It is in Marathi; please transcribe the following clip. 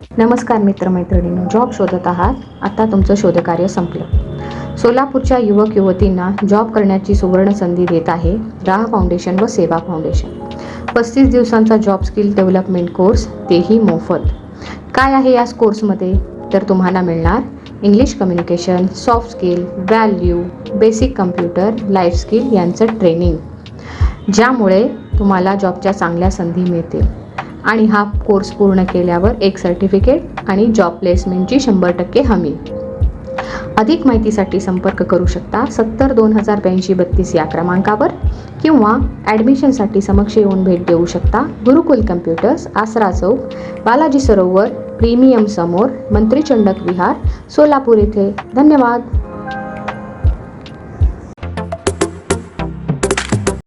नमस्कार मित्रमैत्रिणींनो जॉब शोधत आहात. आता तुमचं शोधकार्य संपलं. सोलापूरच्या युवक युवतींना जॉब करण्याची सुवर्ण संधी देत आहे राह फाउंडेशन व सेवा फाउंडेशन पस्तीस दिवसांचा जॉब स्किल डेव्हलपमेंट कोर्स तेही मोफत. काय आहे या कोर्समध्ये तर तुम्हाला मिळणार English communication soft skill value basic computer life skill यांचं ट्रेनिंग ज्यामुळे तुम्हाला जॉबच्या चांगल्या संधी मिळतील. आणि हा कोर्स पूर्ण केल्यावर एक सर्टिफिकेट आणि जॉब प्लेसमेंटची शंभर टक्के हमी. अधिक माहितीसाठी संपर्क करू शकता सत्तर दोन हजार ब्याऐंशी बत्तीस या क्रमांकावर किंवा ॲडमिशनसाठी समक्ष येऊन भेट देऊ शकता गुरुकुल कम्प्युटर्स आसरा चौक बालाजी सरोवर प्रीमियम समोर मंत्री चंडक विहार सोलापूर येथे. धन्यवाद.